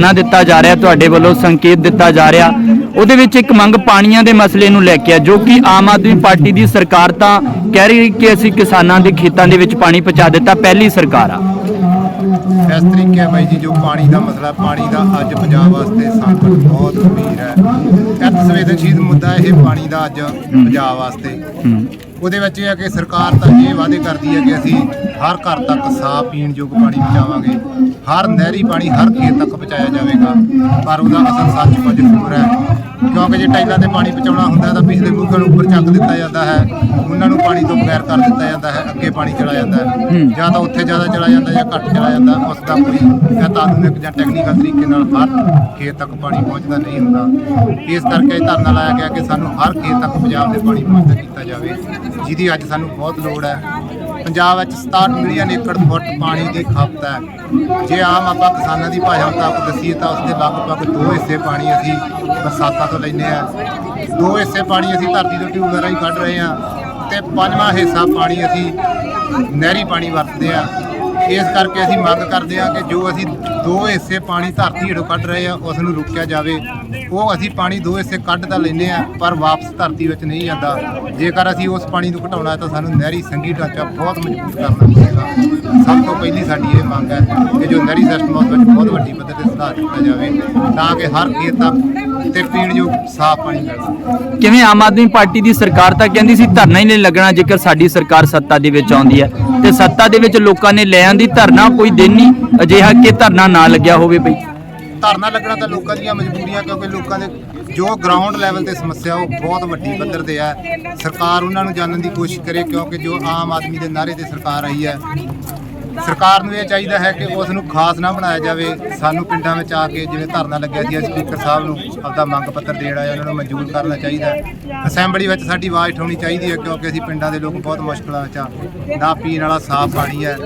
ਧਰਨਾ ਦਿੱਤਾ ਜਾ ਰਿਹਾ ਤੁਹਾਡੇ ਵੱਲੋਂ ਸੰਕੇਤ ਦਿੱਤਾ ਜਾ ਰਿਹਾ। ਉਹਦੇ ਵਿੱਚ ਇੱਕ ਮੰਗ ਪਾਣੀਆਂ ਦੇ ਮਸਲੇ ਨੂੰ ਲੈ ਕੇ ਆ ਜੋ ਕਿ ਆਮ ਆਦਮੀ ਪਾਰਟੀ ਦੀ ਸਰਕਾਰ ਤਾਂ ਕਹਿ ਰਹੀ ਕਿ ਅਸੀਂ ਕਿਸਾਨਾਂ ਦੇ ਖੇਤਾਂ ਦੇ ਵਿੱਚ ਪਾਣੀ ਪਹੁੰਚਾ ਦਿੱਤਾ ਪਹਿਲੀ ਸਰਕਾਰ ਆ। ਇਸ ਤਰੀਕੇ ਆ ਬਾਈ ਜੀ ਜੋ ਪਾਣੀ ਦਾ ਮਸਲਾ ਪਾਣੀ ਦਾ ਅੱਜ ਪੰਜਾਬ ਵਾਸਤੇ ਸੰਕਟ ਬਹੁਤ ਗੰਭੀਰ ਹੈ। ਇੱਕ ਸੰਵੇਦਨਸ਼ੀਲ ਮੁੱਦਾ ਇਹ ਪਾਣੀ ਦਾ ਅੱਜ ਪੰਜਾਬ ਵਾਸਤੇ। ਉਹਦੇ ਵਿੱਚ ਇਹ ਹੈ ਕਿ ਸਰਕਾਰ ਤਾਂ ਇਹ ਵਾਅਦੇ ਕਰਦੀ ਹੈ ਕਿ ਅਸੀਂ ਹਰ ਘਰ ਤੱਕ ਸਾਫ਼ ਪੀਣ ਯੋਗ ਪਾਣੀ ਪਹੁੰਚਾਵਾਂਗੇ। ਹਰ ਨਹਿਰੀ ਪਾਣੀ ਹਰ ਖੇਤ ਤੱਕ ਪਹੁੰਚਾਇਆ ਜਾਵੇਗਾ। ਪਰ ਉਹਦਾ ਅਸਲ ਸੱਚ ਕੁਝ ਹੋਰ ਹੈ। ਕਿਉਂਕਿ ਜੇ ਟਾਈਲਾਂ ਤੇ ਪਾਣੀ ਪਹੁੰਚਾਉਣਾ ਹੁੰਦਾ ਤਾਂ ਪਿਛਲੇ ਬੂਹਾਂ ਨੂੰ ਉੱਪਰ ਚੱਕ ਦਿੱਤਾ ਜਾਂਦਾ ਹੈ। ਉਹਨਾਂ ਨੂੰ ਪਾਣੀ ਤੋਂ ਬਗੈਰ ਕਰ ਦਿੱਤਾ ਜਾਂਦਾ ਹੈ। ਅੱਗੇ ਪਾਣੀ ਚਲਾ ਜਾਂਦਾ ਹੈ। ਜਾਂ ਤਾਂ ਉੱਥੇ ਜ਼ਿਆਦਾ ਚਲਾ ਜਾਂਦਾ ਜਾਂ ਘੱਟ ਚਲਾ ਜਾਂਦਾ। ਉਸ ਦਾ ਕੋਈ ਆਧੁਨਿਕ ਜਾਂ ਟੈਕਨੀਕਲ ਤਰੀਕੇ ਨਾਲ ਹਰ ਖੇਤ ਤੱਕ ਪਾਣੀ ਪਹੁੰਚਦਾ ਨਹੀਂ ਹੁੰਦਾ। ਇਸ ਕਰਕੇ ਇਹ ਧਰਨਾ ਲਾਇਆ ਗਿਆ ਕਿ ਸਾਨੂੰ ਹਰ ਖੇਤ ਤੱਕ ਪੰਜਾਬ ਦੇ ਪਾਣੀ ਪਹੁੰਚਦਾ ਕੀਤਾ ਜਾਵੇ। ਜਿਹਦੀ ਅੱਜ ਸਾਨੂੰ ਬਹੁਤ ਲੋੜ ਹੈ। ਪੰਜਾਬ ਵਿੱਚ 67 ਮਿਲੀਅਨ ਏਕੜ ਫੁੱਟ ਪਾਣੀ ਦੀ ਖਪਤ ਹੈ। ਜੇ ਆਮ ਆਪਾਂ ਕਿਸਾਨਾਂ ਦੀ ਭਾਸ਼ਾ ਮੁਤਾਬਕ ਦਸੀਏ ਤਾਂ ਉਸਦੇ ਲਗਭਗ ਦੋ ਹਿੱਸੇ ਪਾਣੀ ਅਸੀਂ ਬਰਸਾਤਾਂ ਤੋਂ ਲੈਂਦੇ ਆ ਦੋ ਹਿੱਸੇ ਪਾਣੀ ਅਸੀਂ ਧਰਤੀ ਤੋਂ ਟਿਊਬ ਹੀ ਕੱਢ ਰਹੇ ਆ ਤੇ ਪੰਜਵਾਂ ਹਿੱਸਾ ਪਾਣੀ ਅਸੀਂ ਨਹਿਰੀ ਪਾਣੀ ਵਰਤਦੇ ਆ ਇਸ ਕਰਕੇ ਅਸੀਂ ਮੰਗ ਕਰਦੇ ਹਾਂ ਕਿ ਜੋ ਅਸੀਂ ਦੋ ਹਿੱਸੇ ਪਾਣੀ ਧਰਤੀ ਹੇਠੋਂ ਕੱਢ ਰਹੇ ਆ ਉਸ ਨੂੰ ਰੋਕਿਆ ਜਾਵੇ। ਉਹ ਅਸੀਂ ਪਾਣੀ ਦੋ ਹਿੱਸੇ ਕੱਢ ਤਾਂ ਲੈਂਦੇ ਆ ਪਰ ਵਾਪਸ ਧਰਤੀ ਵਿੱਚ ਨਹੀਂ ਜਾਂਦਾ। ਜੇਕਰ ਅਸੀਂ ਉਸ ਪਾਣੀ ਨੂੰ ਘਟਾਉਣਾ ਤਾਂ ਸਾਨੂੰ ਨਹਿਰੀ ਸੰਗੀ ਢਾਂਚਾ ਬਹੁਤ ਮਜ਼ਬੂਤ ਕਰਨਾ ਪਵੇਗਾ ਸਭ ਤੋਂ ਪਹਿਲੀ ਸਾਡੀ ਇਹ ਮੰਗ ਹੈ ਕਿ ਜੋ ਨਹਿਰੀ ਸਿਸਟਮ ਉਸ ਵਿੱਚ ਬਹੁਤ ਵੱਡੀ ਪੱਧਰ ਤੇ ਸੁਧਾਰ ਕੀਤਾ ਜਾਵੇ ਤਾਂ ਕਿ ਹਰ ਖੇਤ ਤੱਕ ਤੇ ਪੀਣ ਸਾਫ਼ ਪਾਣੀ ਮਿਲ ਸਕੇ। ਕਿਵੇਂ ਆਮ ਆਦਮੀ ਪਾਰਟੀ ਦੀ ਸਰਕਾਰ ਤਾਂ ਕਹਿੰਦੀ ਸੀ ਧਰਨਾ ਹੀ ਨਹੀਂ ਲੱਗਣਾ ਜੇਕਰ ਸਾਡੀ ਸਰਕਾਰ ਸੱਤਾ ਦੇ ਵਿੱਚ ਆਉਂਦੀ ਹੈ। ਤੇ ਸੱਤਾ ਦੇ ਵਿੱਚ ਲੋਕਾਂ ਨੇ ਲੈ ਆਂਦੀ ਧਰਨਾ ਕੋਈ ਦਿਨ ਨਹੀਂ, ਅਜਿਹਾ ਕਿ ਧਰਨਾ ਨਾ ਲੱਗਿਆ ਹੋਵੇ ਬਈ। ਧਰਨਾ ਲੱਗਣਾ ਤਾਂ ਲੋਕਾਂ ਦੀਆਂ ਮਜਬੂਰੀਆਂ, ਕਿਉਂਕਿ ਲੋਕਾਂ ਦੇ ਜੋ ਗਰਾਊਂਡ ਲੈਵਲ ਤੇ ਸਮੱਸਿਆ, ਉਹ ਬਹੁਤ ਵੱਡੀ ਪੱਧਰ ਤੇ ਹੈ। ਸਰਕਾਰ ਉਹਨਾਂ ਨੂੰ ਜਾਣਨ ਦੀ ਕੋਸ਼ਿਸ਼ ਕਰੇ, ਕਿਉਂਕਿ ਜੋ ਆਮ ਆਦਮੀ ਦੇ ਨਾਅਰੇ ਤੇ ਸਰਕਾਰ ਆਈ ਹੈ, ਸਰਕਾਰ ਨੂੰ ਇਹ ਚਾਹੀਦਾ ਹੈ ਕਿ ਉਸ ਨੂੰ ਖਾਸ ਨਾ ਬਣਾਇਆ ਜਾਵੇ। ਸਾਨੂੰ ਪਿੰਡਾਂ ਵਿੱਚ ਆ ਕੇ ਜਿਵੇਂ ਧਰਨਾ ਲੱਗਿਆ ਸੀ, ਸਪੀਕਰ ਸਾਹਿਬ ਨੂੰ ਆਪਦਾ ਮੰਗ ਪੱਤਰ ਦੇਣਾ ਆਇਆ ਉਹਨਾਂ ਨੂੰ ਮਨਜ਼ੂਰ ਕਰਨਾ ਚਾਹੀਦਾ ਹੈ। ਅਸੈਂਬਲੀ ਵਿੱਚ ਸਾਡੀ ਆਵਾਜ਼ ਉਠਾਉਣੀ ਚਾਹੀਦੀ ਹੈ, ਕਿਉਂਕਿ ਅਸੀਂ ਪਿੰਡਾਂ ਦੇ ਲੋਕ ਬਹੁਤ ਮੁਸ਼ਕਲਾਂ ਵਿੱਚ ਆ। ਨਾ ਪੀਣ ਵਾਲਾ ਸਾਫ਼ ਪਾਣੀ ਹੈ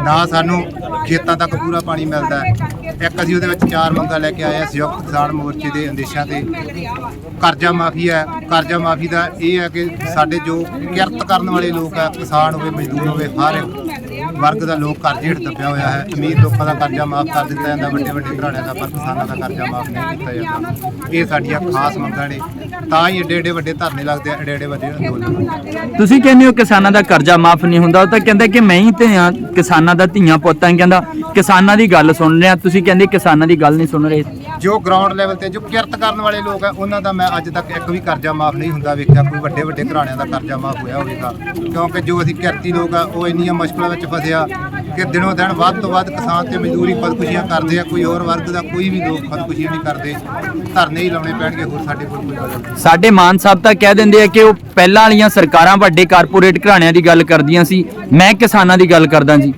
ਨਾ ਸਾਨੂੰ ਖੇਤਾਂ ਤੱਕ ਪੂਰਾ ਪਾਣੀ ਮਿਲਦਾ ਹੈ। ਇੱਕ ਅਸੀਂ ਉਹਦੇ ਵਿੱਚ ਚਾਰ ਮੰਗਾਂ ਲੈ ਕੇ ਆਏ ਹਾਂ ਸੰਯੁਕਤ ਕਿਸਾਨ ਮੋਰਚੇ ਦੇ ਆਦੇਸ਼ਾਂ ਤੇ। ਕਰਜ਼ਾ ਮਾਫੀ ਹੈ। ਕਰਜ਼ਾ ਮਾਫੀ ਦਾ ਇਹ ਹੈ ਕਿ ਸਾਡੇ ਜੋ ਕਿਰਤ ਕਰਨ ਵਾਲੇ ਲੋਕ ਹੈ, ਕਿਸਾਨ ਹੋਵੇ, ਮਜ਼ਦੂਰ ਹੋਵੇ, ਹਰ ਇੱਕ ਵਰਗ ਦਾ ਲੋਕ ਕਰਜ਼ੇ ਹੇਠ ਦੱਬਿਆ ਹੋਇਆ ਹੈ। ਅਮੀਰ ਲੋਕਾਂ ਦਾ ਕਰਜ਼ਾ ਮਾਫ ਕਰ ਦਿੱਤਾ ਜਾਂਦਾ। ਵੱਡੇ ਵੱਡੇ ਘਰਾਣਿਆਂ ਦਾ ਪਰ ਕਿਸਾਨਾਂ ਦਾ ਕਰਜ਼ਾ ਮਾਫ ਨਹੀਂ ਕੀਤਾ ਜਾਂਦਾ। ਇਹ ਸਾਡੀਆਂ ਖਾਸ ਮੰਗਾਂ ਨੇ। ਤਾਂ ਹੀ ਏਡੇ ਏਡੇ ਵੱਡੇ ਧਰਨੇ ਲੱਗਦੇ ਆ, ਏਡੇ ਏਡੇ ਵੱਡੇ ਅੰਦੋਲਨ। ਤੁਸੀਂ ਕਹਿੰਦੇ ਹੋ ਕਿਸਾਨਾਂ ਦਾ ਕਰਜ਼ਾ ਮਾਫ ਨਹੀਂ ਹੁੰਦਾ। ਉਹ ਤਾਂ ਕਹਿੰਦਾ ਕਿ ਮੈਂ ਹੀ ਧੀਆਂ ਕਿਸਾਨਾਂ ਦਾ ਧੀਆਂ ਪੁੱਤਾਂ ਹੀ ਕਹਿੰਦਾ। ਕਿਸਾਨਾਂ ਦੀ ਗੱਲ ਸੁਣ ਰਿਹਾ। ਤੁਸੀਂ ਕਹਿੰਦੇ ਕਿਸਾਨਾਂ ਦੀ ਗੱਲ ਨਹੀਂ ਸੁਣ ਰਹੇ। ਜੋ ਗਰਾਊਂਡ ਲੈਵਲ ਤੇ ਜੋ ਕਿਰਤ ਕਰਨ ਵਾਲੇ ਲੋਕ ਆ, ਉਹਨਾਂ ਦਾ ਮੈਂ ਅੱਜ ਤੱਕ ਇੱਕ ਵੀ ਕਰਜ਼ਾ ਮਾਫ ਨਹੀਂ ਹੁੰਦਾ ਵੇਖਿਆ। ਕੋਈ ਵੱਡੇ ਵੱਡੇ ਘਰਾਣਿਆਂ ਦਾ ਕਰਜ਼ਾ ਮਾਫ ਹੋਇਆ ਹੋਵੇਗਾ। ਕਿਉਂਕਿ ਜੋ ਅਸੀਂ ਕਿਰਤੀ ਲੋਕ ਆ, ਉਹ ਇੰਨੀਆਂ ਮੁਸ਼ਕਲਾਂ ਵਿੱਚ ਫਸਿਆ ਕਿ ਦਿਨੋਂ ਦਿਨ ਵੱਧ ਤੋਂ ਵੱਧ ਕਿਸਾਨ ਤੇ ਮਜ਼ਦੂਰੀ ਖੁਦਕੁਸ਼ੀਆਂ ਕਰਦੇ ਆ, ਕੋਈ ਹੋਰ ਵਰਗ ਦਾ ਕੋਈ ਵੀ ਲੋਕ ਖੁਦਕੁਸ਼ੀ ਨਹੀਂ ਕਰਦੇ। ਧਰਨੇ ਹੀ ਲਾਉਣੇ ਪੈਣਗੇ, ਹੋਰ ਸਾਡੇ ਕੋਲ ਕੋਈ ਬਦਲ ਸਾਡੇ ਮਾਨ ਸਾਹਿਬ ਤਾਂ ਕਹਿ ਦਿੰਦੇ ਆ ਕਿ ਉਹ ਪਹਿਲਾਂ ਵਾਲੀਆਂ ਸਰਕਾਰਾਂ ਵੱਡੇ ਕਾਰਪੋਰੇਟ ਘਰਾਣਿਆਂ ਦੀ ਗੱਲ ਕਰਦੀਆਂ ਸੀ। ਮੈਂ ਕਿਸਾਨਾਂ ਦੀ ਗੱਲ ਕਰਦਾ ਜੀ।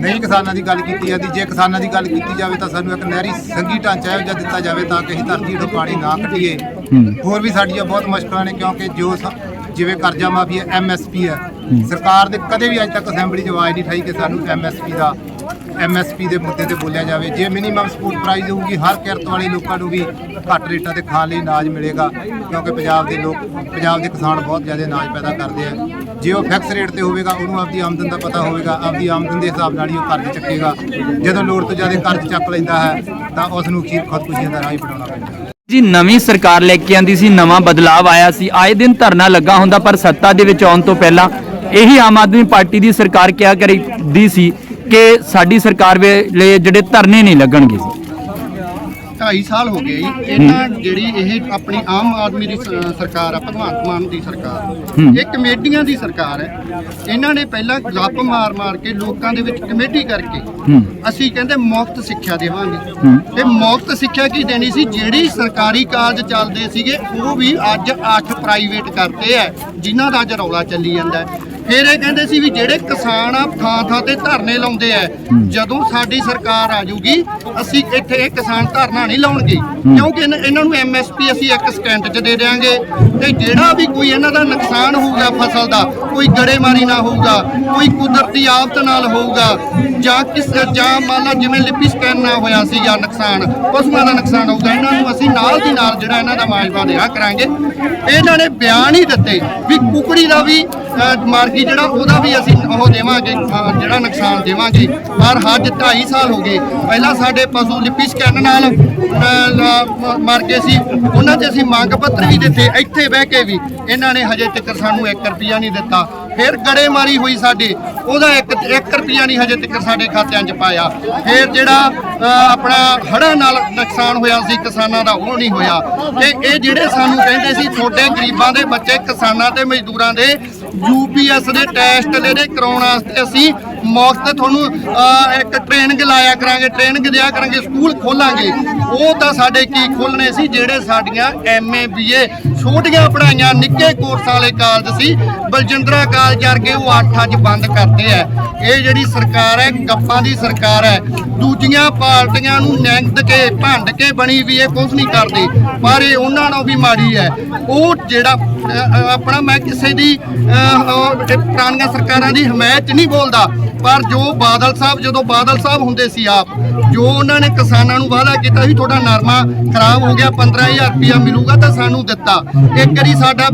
ਨਹੀਂ ਕਿਸਾਨਾਂ ਦੀ ਗੱਲ ਕੀਤੀ ਜਾਂਦੀ ਜੇ ਕਿਸਾਨਾਂ ਦੀ ਗੱਲ ਕੀਤੀ ਜਾਵੇ ਤਾਂ ਸਾਨੂੰ ਇੱਕ ਨਹਿਰੀ ਸੰਗੀ ਢਾਂਚਾ ਇਹੋ ਜਿਹਾ ਦਿੱਤਾ ਜਾਵੇ ਤਾਂ ਕਿ ਅਸੀਂ ਧਰਤੀ ਤੋਂ ਪਾਣੀ ਨਾ ਕੱਢੀਏ। ਹੋਰ ਵੀ ਸਾਡੀਆਂ ਬਹੁਤ ਮੁਸ਼ਕਲਾਂ ਨੇ ਕਿਉਂਕਿ ਜੋ ਜਿਵੇਂ ਕਰਜ਼ਾ ਮਾਫੀ ਹੈ ਐਮਐਸਪੀ ਹੈ। ਸਰਕਾਰ ਨੇ ਕਦੇ ਵੀ ਅੱਜ ਤੱਕ ਅਸੈਂਬਲੀ 'ਚ ਆਵਾਜ਼ ਨਹੀਂ ਠਾਈ ਕਿ ਸਾਨੂੰ ਐਮਐਸਪੀ ਦਾ ਐਮਐਸਪੀ ਦੇ ਮੁੱਦੇ ਤੇ ਬੋਲਿਆ ਜਾਵੇ। ਜੇ ਮਿਨੀਮਮ ਸਪੋਰਟ ਪ੍ਰਾਈਸ ਹੋਊਗੀ ਹਰ ਕਿਰਤ ਵਾਲੇ ਲੋਕਾਂ ਨੂੰ ਵੀ ਘੱਟ ਰੇਟਾਂ ਤੇ ਖਾਣ ਲਈ ਅਨਾਜ ਮਿਲੇਗਾ। ਕਿਉਂਕਿ ਪੰਜਾਬ ਦੇ ਲੋਕ ਪੰਜਾਬ ਦੇ ਕਿਸਾਨ ਬਹੁਤ ਜ਼ਿਆਦਾ ਅਨਾਜ ਪੈਦਾ ਕਰਦੇ ਆ। ਜੇ ਉਹ ਫਿਕਸ ਰੇਟ ਤੇ ਹੋਵੇਗਾ, ਉਹਨੂੰ ਆਪਦੀ ਆਮਦਨ ਦਾ ਪਤਾ ਹੋਵੇਗਾ, ਆਪਦੀ ਆਮਦਨ ਦੇ ਹਿਸਾਬ ਨਾਲ ਹੀ ਉਹ ਕਰਜ਼ ਚੱਕੇਗਾ। ਜਦੋਂ ਲੋੜ ਤੋਂ ਜ਼ਿਆਦਾ ਕਰਜ਼ ਚੱਕ ਲੈਂਦਾ ਹੈ, ਤਾਂ ਉਸ ਨੂੰ ਅਖੀਰ ਖੁਦਕੁਸ਼ੀਆਂ ਦਾ ਰਾਹ ਹੀ ਬਣਾਉਣਾ ਪੈਂਦਾ ਹੈ। ਜੀ, ਨਵੀਂ ਸਰਕਾਰ ਲੈ ਕੇ ਆਂਦੀ ਸੀ, ਨਵਾਂ ਬਦਲਾਵ ਆਇਆ ਸੀ। ਆਏ ਦਿਨ ਧਰਨਾ ਲੱਗਾ ਹੁੰਦਾ, ਪਰ ਸੱਤਾ ਦੇ ਵਿੱਚ ਆਉਣ ਤੋਂ ਪਹਿਲਾਂ ਇਹੀ ਆਮ ਆਦਮੀ ਪਾਰਟੀ ਦੀ ਸਰਕਾਰ ਕਿਹਾ ਕਰਦੀ ਸੀ ਕਿ ਸਾਡੀ ਸਰਕਾਰ ਵੇਲੇ ਜਿਹੜੇ ਧਰਨੇ ਨਹੀਂ ਲੱਗਣਗੇ। 2.5 ਸਾਲ ਹੋ ਗਏ ਜੀ। ਇਹਨਾਂ ਜਿਹੜੀ ਇਹ ਆਪਣੀ ਆਮ ਆਦਮੀ ਦੀ ਸ- ਸਰਕਾਰ ਆ ਭਗਵੰਤ ਮਾਨ ਦੀ ਸਰਕਾਰ। ਇਹ ਕਮੇਟੀਆਂ ਦੀ ਸਰਕਾਰ ਹੈ। ਇਹਨਾਂ ਨੇ ਪਹਿਲਾਂ ਗੱਪ ਮਾਰ ਮਾਰ ਕੇ ਲੋਕਾਂ ਦੇ ਵਿੱਚ ਕਮੇਟੀ ਕਰਕੇ ਹੂੰ। ਅਸੀਂ ਕਹਿੰਦੇ ਮੁਫਤ ਸਿੱਖਿਆ ਦੇਵਾਂਗੇ। ਤੇ ਮੁਫਤ ਸਿੱਖਿਆ ਕੀ ਦੇਣੀ ਸੀ? ਜਿਹੜੀ ਸਰਕਾਰੀ ਕਾਲਜ ਚੱਲਦੇ ਸੀਗੇ ਉਹ ਵੀ ਅੱਜ 8 ਪ੍ਰਾਈਵੇਟ ਕਰਤੇ ਐ ਜਿਨ੍ਹਾਂ ਦਾ ਅੱਜ ਰੌਲਾ ਚੱਲੀ ਜਾਂਦਾ ਹੈ। ਫਿਰ ਇਹ ਕਹਿੰਦੇ ਸੀ ਵੀ ਜਿਹੜੇ ਕਿਸਾਨ ਆ ਥਾਂ ਥਾਂ ਤੇ ਧਰਨੇ ਲਾਉਂਦੇ ਐ ਜਦੋਂ ਸਾਡੀ ਸਰਕਾਰ ਆ ਜੂਗੀ ਅਸੀਂ ਇੱਥੇ ਇਹ ਕਿਸਾਨ ਧਰਨਾ ਨਹੀਂ ਲਾਉਣਗੇ। ਕਿਉਂਕਿ ਇਹਨਾਂ ਇਹਨਾਂ ਨੂੰ ਐਮਐਸਪੀ ਅਸੀਂ ਇੱਕ ਸਟੈਂਡ 'ਚ ਦੇ ਦੇਾਂਗੇ ਤੇ ਜਿਹੜਾ ਵੀ ਕੋਈ ਇਹਨਾਂ ਦਾ ਨੁਕਸਾਨ ਹੋਊਗਾ ਫਸਲ ਦਾ ਕੋਈ ਗੜੇਮਾਰੀ ਨਾ ਹੋਊਗਾ ਕੋਈ ਕੁਦਰਤੀ ਆਫਤ ਨਾਲ ਹੋਊਗਾ ਜਾਂ ਕਿਸ ਜਾਂ ਮੰਨ ਲਾ ਜਿਵੇਂ ਲਿਪੀ ਸਕੈਨ ਨਾ ਹੋਇਆ ਸੀ ਜਾਂ ਨੁਕਸਾਨ ਪਸ਼ੂਆਂ ਦਾ ਨੁਕਸਾਨ ਹੋਊਗਾ ਇਹਨਾਂ ਨੂੰ ਅਸੀਂ ਨਾਲ ਦੀ ਨਾਲ ਜਿਹੜਾ ਇਹਨਾਂ ਦਾ ਮਾਜਵਾ ਦੇਣਾ ਕਰਾਂਗੇ। ਇਹਨਾਂ ਨੇ ਬਿਆਨ ਹੀ ਦਿੱਤੇ ਵੀ ਕੁਕੜੀ ਦਾ ਵੀ ਅ, ਮਾਰਗੀ ਜਿਹੜਾ ਉਹਦਾ ਵੀ ਅਸੀਂ ਉਹ ਦੇਵਾਂਗੇ ਜਿਹੜਾ ਨੁਕਸਾਨ ਦੇਵਾਂਗੇ। ਪਰ ਅੱਜ 2.5 ਸਾਲ ਹੋ ਗਏ। ਪਹਿਲਾਂ ਸਾਡੇ ਪਸ਼ੂ ਲਿਪੀ ਸਕੈਨ ਨਾਲ ਮਰ ਗਏ ਸੀ। ਉਹਨਾਂ 'ਚ ਅਸੀਂ ਮੰਗ ਪੱਤਰ ਵੀ ਦਿੱਤੇ ਇੱਥੇ ਬਹਿ ਕੇ ਵੀ। ਇਹਨਾਂ ਨੇ ਹਜੇ ਤੱਕ ਸਾਨੂੰ 1 ਰੁਪਿਆ ਨਹੀਂ ਦਿੱਤਾ। ਫਿਰ ਗੜੇਮਾਰੀ ਹੋਈ ਸਾਡੇ। ਉਹਦਾ 1 1 ਰੁਪਿਆ ਨਹੀਂ ਹਜੇ ਤੱਕ ਸਾਡੇ ਖਾਤਿਆਂ 'ਚ ਪਾਇਆ। ਫਿਰ ਜਿਹੜਾ ਆਪਣਾ ਹੜ੍ਹਾਂ ਨਾਲ ਨੁਕਸਾਨ ਹੋਇਆ ਸੀ ਕਿਸਾਨਾਂ ਦਾ ਉਹ ਨਹੀਂ ਹੋਇਆ। ਤੇ ਇਹ ਜਿਹੜੇ ਸਾਨੂੰ ਕਹਿੰਦੇ ਸੀ ਛੋਟੇ ਗਰੀਬਾਂ ਦੇ ਬੱਚੇ ਕਿਸਾਨਾਂ ਤੇ ਮਜ਼ਦੂਰਾਂ ਦੇ ਯੂਪੀਐਸ ਦੇ ਟੈਸਟ ਜਿਹੜੇ ਕਰਾਉਣ ਵਾਸਤੇ ਅਸੀਂ ਮੁਫਤ ਤੁਹਾਨੂੰ ਇੱਕ ਟ੍ਰੇਨਿੰਗ ਲਾਇਆ ਕਰਾਂਗੇ ਟ੍ਰੇਨਿੰਗ ਦਿਆ ਕਰਾਂਗੇ, ਸਕੂਲ ਖੋਲਾਂਗੇ। ਉਹ ਤਾਂ ਸਾਡੇ ਕੀ ਖੋਲਣੇ ਸੀ, ਜਿਹੜੇ ਸਾਡੀਆਂ ਐਮਏ ਬੀਏ ਛੋਟੀਆਂ ਪੜਾਈਆਂ ਨਿੱਕੇ ਕੋਰਸ ਵਾਲੇ ਕਾਲਜ ਸੀ, ਬਲਜਿੰਦਰਾ ਕਾਲਜ ਕਰਕੇ ਉਹ ਅੱਠ ਅੱਜ ਬੰਦ ਕਰਦੇ ਆ। ਇਹ ਜਿਹੜੀ ਸਰਕਾਰ ਹੈ, ਗੱਪਾਂ ਦੀ ਸਰਕਾਰ ਹੈ, ਦੂਜੀਆਂ ਪਾਰਟੀਆਂ ਨੂੰ ਨਿੰਦ ਕੇ, ਭੰਡ ਕੇ ਬਣੀ ਵੀ ਇਹ ਕੁਝ ਨਹੀਂ ਕਰਦੀ, ਪਰ ਇਹ ਉਹਨਾਂ ਨਾਲੋਂ ਵੀ ਮਾੜੀ ਹੈ। ਉਹ ਜਿਹੜਾ ਆਪਣਾ ਮੈਂ ਕਿਸੇ ਦੀ ਪੁਰਾਣੀਆਂ ਸਰਕਾਰਾਂ ਦੀ ਹਮਾਇਤ ਨਹੀਂ ਬੋਲਦਾ, ਪਰ ਜੋ ਬਾਦਲ ਸਾਹਿਬ, ਜਦੋਂ ਬਾਦਲ ਸਾਹਿਬ ਹੁੰਦੇ ਸੀ ਆਪ, ਜੋ ਉਹਨਾਂ ਨੇ ਕਿਸਾਨਾਂ ਨੂੰ ਵਾਅਦਾ ਕੀਤਾ ਸੀ ਤੁਹਾਡਾ ਨਰਮਾ ਖਰਾਬ ਹੋ ਗਿਆ 15000 ਰੁਪਇਆ ਮਿਲੂਗਾ ਤਾਂ ਸਾਨੂੰ ਦਿੱਤਾ। ਇੱਕ ਵਾਰੀ ਸਾਡਾ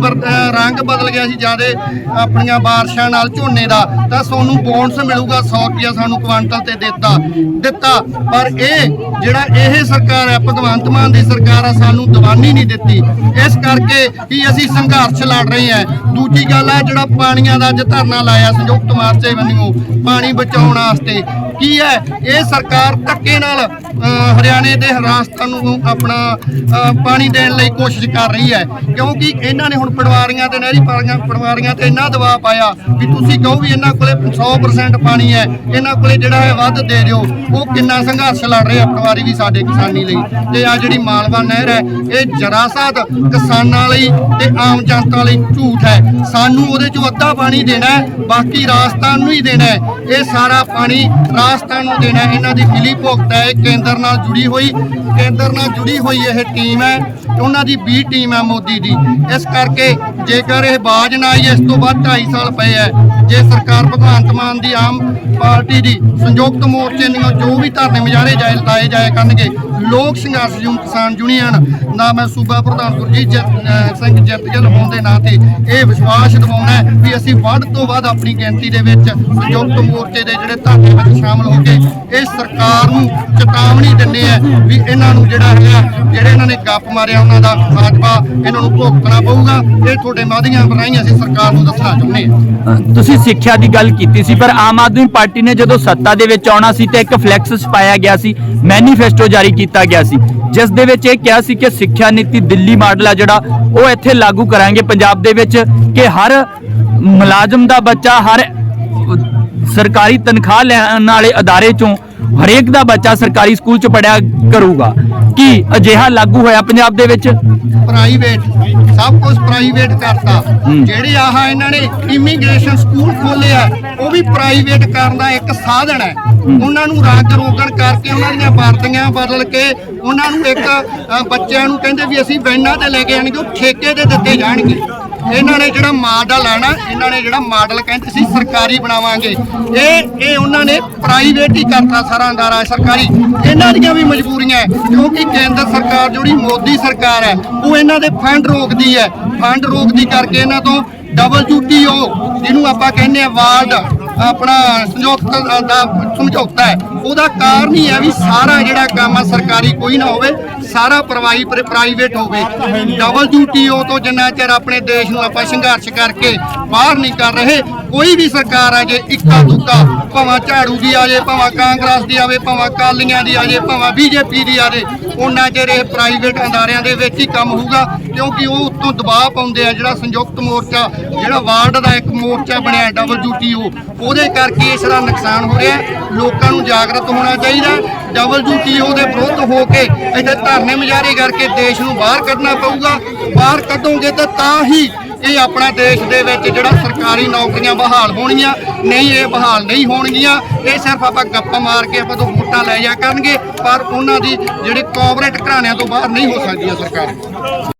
ਰੰਗ ਬਦਲ ਗਿਆ ਸੀ ਜਿਆਦੇ ਆਪਣੀਆਂ ਬਾਰਿਸ਼ਾਂ ਨਾਲ ਝੋਨੇ ਦਾ, ਤਾਂ ਸਾਨੂੰ ਬੋਨਸ ਮਿਲੂਗਾ 100 ਰੁਪਇਆ ਸਾਨੂੰ ਕੁਆਂਟਲ ਤੇ ਦਿੱਤਾ ਦਿੱਤਾ। ਪਰ ਇਹ ਜਿਹੜਾ ਇਹ ਸਰਕਾਰ ਹੈ, ਭਗਵੰਤ ਮਾਨ ਦੀ ਸਰਕਾਰ ਆ, ਸਾਨੂੰ ਦੀਵਾਨੀ ਨਹੀਂ ਦਿੱਤੀ। ਇਸ ਕਰਕੇ ਹੀ ਅਸੀਂ ਸੰਘਰਸ਼ ਲੜ ਰਹੇ ਹਾਂ। ਦੂਜੀ ਗੱਲ ਆ, ਜਿਹੜਾ ਪਾਣੀਆਂ ਦਾ ਅੱਜ ਧਰਨਾ ਲਾਇਆ ਸੰਯੁਕਤ ਮਾਰਚੇ ਵੱਲੋਂ, ਪਾਣੀ ਬਚਾਉਣ ਵਾਸਤੇ, ਕੀ ਹੈ? ਇਹ ਸਰਕਾਰ ਧੱਕੇ ਨਾਲ ਹਰਿਆਣੇ ਦੇ ਰਾਜਸਥਾਨ ਨੂੰ ਆਪਣਾ ਪਾਣੀ ਦੇਣ ਲਈ ਕੋਸ਼ਿਸ਼ ਕਰ ਰਹੀ ਹੈ। ਕਿਉਂਕਿ ਇਹਨਾਂ ਨੇ ਹੁਣ ਪਟਵਾਰੀਆਂ ਤੇ ਨਹਿਰੀ ਪਾਲੀਆਂ ਪਟਵਾਰੀਆਂ ਤੇ ਇੰਨਾ ਦਬਾਅ ਪਾਇਆ ਵੀ ਤੁਸੀਂ ਕਹੋ ਵੀ ਇਹਨਾਂ ਕੋਲੇ 100% ਪਾਣੀ ਹੈ, ਇਹਨਾਂ ਕੋਲੇ ਜਿਹੜਾ ਹੈ ਵੱਧ ਦੇ ਦਿਓ, ਉਹ ਕਿੰਨਾ ਸੰਘਰਸ਼ ਲੜ ਰਹੇ ਆ ਪਟਵਾਰੀ ਵੀ ਸਾਡੇ ਕਿਸਾਨੀ ਲਈ। ਤੇ ਆ ਜਿਹੜੀ ਮਾਲਵਾ ਨਹਿਰ ਹੈ, ਇਹ ਜਰਾਸਾਤ ਕਿਸਾਨਾਂ ਲਈ ਤੇ ਆਮ ਜਨਤਾ ਲਈ ਝੂਠ ਹੈ। ਸਾਨੂੰ ਉਹਦੇ ਚੋਂ ਅੱਧਾ ਪਾਣੀ ਦੇਣਾ ਬਾਕੀ ਰਾਜਸਥਾਨ ਨੂੰ ਹੀ ਦੇਣਾ ਇਹ ਸਾਰਾ ਪਾਣੀ ਰਾਜਸਥਾਨ ਨੂੰ ਦੇਣਾ ਇਹਨਾਂ ਦੀ ਮਿਲੀ ਭੁਗਤ ਹੈ ਇਹ ਕੇਂਦਰ ਨਾਲ ਜੁੜੀ ਹੋਈ ਕੇਂਦਰ ਨਾਲ ਜੁੜੀ ਹੋਈ ਇਹ ਟੀਮ ਹੈ, ਉਹਨਾਂ ਦੀ ਬੀ ਟੀਮ ਹੈ ਮੋਦੀ ਦੀ ਇਸ ਕਰਕੇ ਜੇਕਰ ਇਹ ਬਾਜ ਨਾ ਆਈ, ਇਸ ਤੋਂ ਬਾਅਦ 2.5 ਸਾਲ ਪਏ ਹੈ ਜੇ ਸਰਕਾਰ ਭਗਵੰਤ ਮਾਨ ਦੀ ਆਮ ਪਾਰਟੀ ਦੀ ਸੰਯੁਕਤ ਮੋਰਚੇ ਦੀਆਂ ਜੋ ਵੀ ਧਰਨੇ ਮੁਜ਼ਾਹਰੇ ਜਾਏ ਲਾਏ ਜਾਇਆ ਕਰਨਗੇ ਲੋਕ ਸੰਘਰਸ਼ ਯੂਨ ਕਿਸਾਨ ਯੂਨੀਅਨ ਦਾ ਮੈਂ ਸੂਬਾ ਪ੍ਰਧਾਨ ਗੁਰਜੀਤ ਸਿੰਘ ਜੱਤਗਲ ਹੋਣ ਦੇ ਨਾਂ ਤੇ ਇਹ ਵਿਸ਼ਵਾਸ ਦਿਵਾਉਣਾ ਵੀ ਅਸੀਂ ਵੱਧ ਤੋਂ ਵੱਧ ਆਪਣੀ ਗਿਣਤੀ ਦੇ ਵਿੱਚ ਸੰਯੁਕਤ ਮੋਰਚੇ ਦੇ ਜਿਹੜੇ ਧਰਨੇ ਵਿੱਚ ਸ਼ਾਮਲ ਹੋ ਕੇ ਇਹ ਸਰਕਾਰ ਨੂੰ ਚੇਤਾਵਨੀ ਦਿੰਦੇ ਆ ਵੀ ਇਹਨਾਂ ਨੂੰ ਜਿਹੜਾ ਹੈਗਾ, ਜਿਹੜੇ ਇਹਨਾਂ ਨੇ ਗੱਪ ਮਾਰਿਆ ਉਹਨਾਂ ਦਾ ਖਾਤਮਾ ਇਹਨਾਂ ਨੂੰ ਭੁਗਤਣਾ ਪਊਗਾ। ਇਹ ਤੁਹਾਡੇ ਮਾਧਿਅਮ ਰਾਹੀਂ ਅਸੀਂ ਸਰਕਾਰ ਨੂੰ ਦੱਸਣਾ ਚਾਹੁੰਦੇ ਹਾਂ। ਤੁਸੀਂ ਸਿੱਖਿਆ ਦੀ ਗੱਲ ਕੀਤੀ ਸੀ, ਪਰ ਆਮ ਆਦਮੀ ਪਾਰਟੀ ਨੇ ਜਦੋਂ ਸੱਤਾ ਦੇ ਵਿੱਚ ਆਉਣਾ ਸੀ ਤੇ ਇੱਕ ਫਲੈਕਸ ਛਪਾਇਆ ਗਿਆ ਸੀ ਮੈਨੀਫੈਸਟੋ ਜਾਰੀ ਕੀਤਾ ਗਿਆ ਸੀ। ਜਿਸ ਦੇ ਵਿੱਚ ਇਹ ਕਿਹਾ ਸੀ ਕਿ ਸਿੱਖਿਆ ਨੀਤੀ ਦਿੱਲੀ ਮਾਡਲ ਆ ਜਿਹੜਾ, ਉਹ ਇੱਥੇ ਲਾਗੂ ਕਰਾਂਗੇ। ਪੰਜਾਬ ਦੇ ਵਿੱਚ ਕਿ ਹਰ ਮੁਲਾਜ਼ਮ ਦਾ ਬੱਚਾ ਹਰ ਸਰਕਾਰੀ ਤਨਖਾਹ ਲੈਣ ਵਾਲੇ ਅਦਾਰੇ ਚੋਂ ਹਰੇਕ ਦਾ ਬੱਚਾ ਸਰਕਾਰੀ ਸਕੂਲ ਚ ਪੜਿਆ ਕਰੂਗਾ। ਕੀ ਅਜਿਹਾ ਲਾਗੂ ਹੋਇਆ ਪੰਜਾਬ ਦੇ ਵਿੱਚ? ਪ੍ਰਾਈਵੇਟ ਸਭ ਕੁਝ ਪ੍ਰਾਈਵੇਟ ਕਰਤਾ। ਜਿਹੜੇ ਆਹ ਇਹਨਾਂ ਨੇ ਇਮੀਗ੍ਰੇਸ਼ਨ ਸਕੂਲ ਖੋਲਿਆ ਉਹ ਵੀ ਪ੍ਰਾਈਵੇਟ ਕਰਨ ਦਾ ਇੱਕ ਸਾਧਨ ਹੈ। ਉਹਨਾਂ ਨੂੰ ਰੰਗ ਰੋਗਣ ਕਰਕੇ ਉਹਨਾਂ ਦੀਆਂ ਵਰਦੀਆਂ ਬਦਲ ਕੇ ਉਹਨਾਂ ਨੂੰ ਇੱਕ ਬੱਚਿਆਂ ਨੂੰ ਕਹਿੰਦੇ ਵੀ ਅਸੀਂ ਵੈਨਾਂ ਤੇ ਲੈ ਕੇ ਆਣਗੇ ਉਹ ਠੇਕੇ ਤੇ ਦਿੱਤੇ ਜਾਣਗੇ। ਇਹਨਾਂ ਨੇ ਜਿਹੜਾ ਮਾਡਲ ਆਣਾ ਇਹਨਾਂ ਨੇ ਜਿਹੜਾ ਮਾਡਲ ਕਹਿੰਦੇ ਸੀ, ਸਰਕਾਰੀ ਬਣਾਵਾਂਗੇ। ਇਹ ਇਹ ਉਹਨਾਂ ਨੇ ਪ੍ਰਾਈਵੇਟ ਹੀ ਕਰਤਾ ਸਾਰਾ ਅੰਦਾਰਾ ਸਰਕਾਰੀ। ਇਹਨਾਂ ਦੀਆਂ ਵੀ ਮਜਬੂਰੀਆਂ ਹੈ, ਕਿਉਂਕਿ ਕੇਂਦਰ ਸਰਕਾਰ ਜਿਹੜੀ ਮੋਦੀ ਸਰਕਾਰ ਹੈ, ਉਹ ਇਹਨਾਂ ਦੇ ਫੰਡ ਰੋਕਦੀ ਹੈ। ਫੰਡ ਰੋਕਦੀ ਕਰਕੇ ਇਹਨਾਂ ਤੋਂ WTO ਜਿਹਨੂੰ ਆਪਾਂ ਕਹਿੰਦੇ ਆ ਵਰਲਡ ਆਪਣਾ ਸਮਝੌਤਾ ਦਾ ਸਮਝੌਤਾ ਹੈ। ਉਹਦਾ ਕਾਰਨ ਹੀ ਹੈ ਵੀ ਸਾਰਾ ਜਿਹੜਾ ਕੰਮ ਆ, ਸਰਕਾਰੀ ਕੋਈ ਨਾ ਹੋਵੇ, ਸਾਰਾ ਪ੍ਰਵਾਹੀ ਪ੍ਰਾਈਵੇਟ ਹੋਵੇ। ਡਬਲ ਡਿਊਟੀ ਉਹ ਤੋਂ ਜਿੰਨਾ ਚਿਰ ਆਪਣੇ ਦੇਸ਼ ਨੂੰ ਆਪਾਂ ਸੰਘਰਸ਼ ਕਰਕੇ ਬਾਹਰ ਨਹੀਂ ਕਰ ਰਹੇ ਕੋਈ ਵੀ ਸਰਕਾਰ ਆ ਜੇ, ਇੱਕਾ ਦੁੱਕਾ ਭਾਵੇਂ ਝਾੜੂ ਦੀ ਆ ਜੇ, ਭਾਵੇਂ ਕਾਂਗਰਸ ਦੀ ਆਵੇ, ਭਾਵੇਂ ਕਾਲੀਆਂ ਦੀ ਆ ਜੇ, ਭਾਵੇਂ ਬੀਜੇਪੀ ਦੀ ਆ ਜੇ, ਉਹਨਾਂ ਚਿਰ ਇਹ ਪ੍ਰਾਈਵੇਟ ਅਦਾਰਿਆਂ ਦੇ ਵਿੱਚ ਹੀ ਕੰਮ ਹੋਊਗਾ, ਕਿਉਂਕਿ ਉਹ ਉੱਤੋਂ ਦਬਾਅ ਪਾਉਂਦੇ ਆ ਜਿਹੜਾ ਸੰਯੁਕਤ ਮੋਰਚਾ, ਜਿਹੜਾ ਵਾਰਡ ਦਾ ਇੱਕ ਮੋਰਚਾ ਬਣਿਆ WTO ਉਹਦੇ ਕਰਕੇ ਇਸ ਦਾ ਨੁਕਸਾਨ ਹੋ ਰਿਹਾ, ਲੋਕਾਂ ਨੂੰ ਜਾਗਰਤ ਹੋਣਾ ਚਾਹੀਦਾ ਹੈ। WTO ਦੇ ਵਿਰੁੱਧ ਹੋ ਕੇ ਇੱਥੇ ਧਰਨੇ ਮੁਜ਼ਾਹਰੇ ਕਰਕੇ ਦੇਸ਼ ਨੂੰ ਬਾਹਰ ਕੱਢਣਾ ਪਊਗਾ, ਬਾਹਰ ਕੱਢੋਗੇ ਤਾਂ ਤਾਂ ਹੀ ਇਹ ਆਪਣਾ ਦੇਸ਼ ਦੇ ਵਿੱਚ ਜਿਹੜਾ ਸਰਕਾਰੀ ਨੌਕਰੀਆਂ ਬਹਾਲ ਹੋਣਗੀਆਂ, ਨਹੀਂ ਇਹ ਬਹਾਲ ਨਹੀਂ ਹੋਣਗੀਆਂ, ਇਹ ਸਿਰਫ ਆਪਾਂ ਗੱਪਾਂ ਮਾਰ ਕੇ ਆਪਾਂ ਤੋਂ ਵੋਟਾਂ ਲੈ ਜਾ ਕਰਨਗੇ, ਪਰ ਉਹਨਾਂ ਦੀ ਜਿਹੜੀ ਕੋਆਪਰੇਟ ਘਰਾਣਿਆਂ ਤੋਂ ਬਾਹਰ ਨਹੀਂ ਹੋ ਸਕਦੀਆਂ ਸਰਕਾਰ।